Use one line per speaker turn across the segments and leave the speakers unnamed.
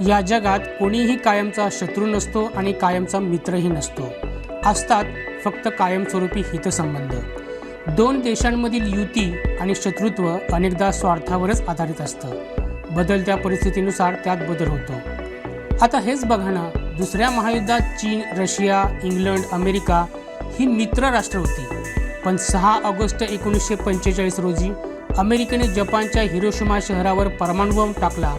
या जगात कोणीही कायमचा शत्रू नसतो आणि कायमचा मित्रही नसतो. असतात फक्त कायमस्वरूपी हितसंबंध. दोन देशांमधील युती आणि शत्रुत्व अनेकदा स्वार्थावरच आधारित असतं. बदलत्या परिस्थितीनुसार त्यात बदल होतो. आता हेच बघा ना दुसऱ्या महायुद्धात चीन रशिया इंग्लंड अमेरिका ही मित्र राष्ट्र होती. पण सहा ऑगस्ट एकोणीसशे पंचेचाळीस रोजी अमेरिकेने जपानच्या हिरोशिमा शहरावर परमाणुबॉम्ब टाकला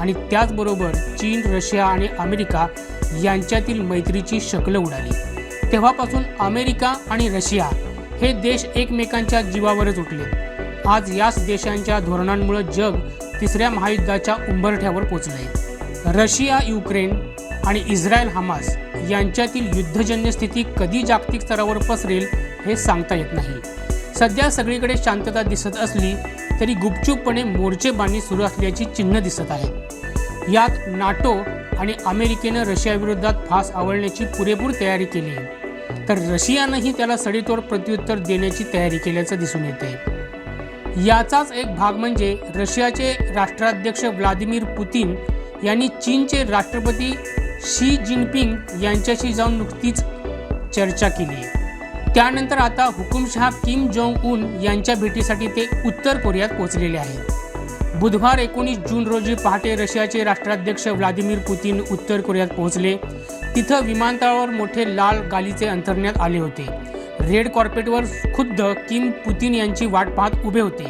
आणि त्याचबरोबर चीन रशिया आणि अमेरिका यांच्यातील मैत्रीची शकलं उडाली. तेव्हापासून अमेरिका आणि रशिया हे देश एकमेकांच्या जीवावरच उठले. आज याच देशांच्या धोरणांमुळे जग तिसऱ्या महायुद्धाच्या उंबरठ्यावर पोचले रशिया युक्रेन आणि इस्रायल हमास यांच्यातील युद्धजन्य स्थिती कधी जागतिक स्तरावर पसरेल हे सांगता येत नाही. सध्या सगळीकडे शांतता दिसत असली तरी गुपचूपपणे मोर्चेबांधणी सुरू असल्याची चिन्ह दिसत आहेत यात नाटो आणि अमेरिकेनं रशियाविरोधात फास आवळण्याची पुरेपूर तयारी केली आहे. तर रशियानंही त्याला सडीतोड प्रत्युत्तर देण्याची तयारी केल्याचं दिसून येते. याचाच एक भाग म्हणजे रशियाचे राष्ट्राध्यक्ष व्लादिमीर पुतीन यांनी चीनचे राष्ट्रपती शी जिनपिंग यांच्याशी जाऊन नुकतीच चर्चा केली आहे. त्यानंतर आता हुकुमशहा किम जोंग उन यांच्या भेटीसाठी ते उत्तर कोरियात पोहोचलेले आहेत बुधवार एकोणीस जून रोजी पहाटे रशियाचे राष्ट्राध्यक्ष व्लादिमीर पुतीन उत्तर कोरियात पोहोचले. तिथं विमानतळावर मोठे लाल गालीचे अंतरण्यात आले होते. रेड कॉर्पेटवर खुद्द किम पुतीन यांची वाट पाहत उभे होते.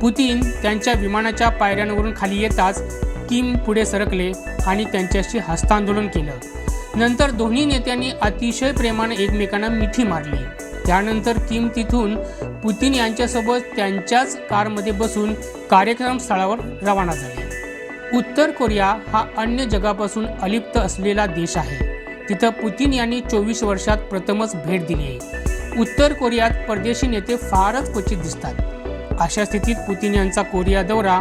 पुतीन त्यांच्या विमानाच्या पायऱ्यांवरून खाली येताच किम पुढे सरकले आणि त्यांच्याशी हस्तांदोलन केलं. नंतर दोन्ही नेत्यांनी अतिशय प्रेमाने एकमेकांना मिठी मारली. त्यानंतर किम तिथून पुतीन यांच्यासोबत त्यांच्याच कारमध्ये बसून कार्यक्रम स्थळावर रवाना झाले. उत्तर कोरिया हा अन्य जगापासून अलिप्त असलेला देश आहे. तिथं पुतीन यांनी चोवीस वर्षात प्रथमच भेट दिली आहे. उत्तर कोरियात परदेशी नेते फारच क्वचित दिसतात. अशा स्थितीत पुतीन यांचा कोरिया दौरा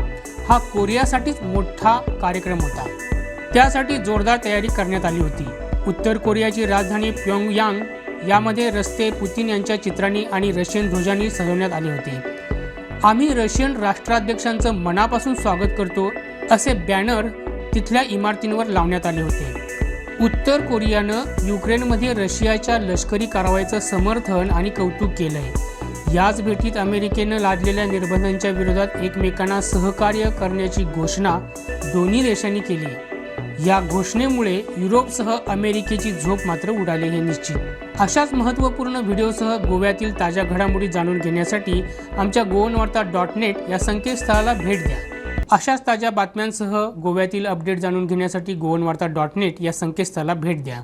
हा कोरियासाठीच मोठा कार्यक्रम होता. त्यासाठी जोरदार तयारी करण्यात आली होती. उत्तर कोरियाची राजधानी प्योंगयांग यामध्ये रस्ते पुतीन यांच्या चित्रांनी आणि रशियन ध्वजांनी सजवण्यात आले होते. आम्ही रशियन राष्ट्राध्यक्षांचं मनापासून स्वागत करतो असे बॅनर तिथल्या इमारतींवर लावण्यात आले होते. उत्तर कोरियानं युक्रेनमध्ये रशियाच्या लष्करी कारवाईचं समर्थन आणि कौतुक केलं आहे याच भेटीत अमेरिकेनं लादलेल्या निर्बंधांच्या विरोधात एकमेकांना सहकार्य करण्याची घोषणा दोन्ही देशांनी केली. या घोषणेमुळे युरोपसह अमेरिकेची झोप मात्र उडाली हे निश्चित. अशाच महत्त्वपूर्ण व्हिडिओसह गोव्यातील ताज्या घडामोडी जाणून घेण्यासाठी आमच्या गोवन वार्ता डॉट नेट या संकेतस्थळाला भेट द्या. अशाच ताज्या बातम्यांसह गोव्यातील अपडेट जाणून घेण्यासाठी गोवन वार्ता डॉट नेट या संकेतस्थळाला भेट द्या.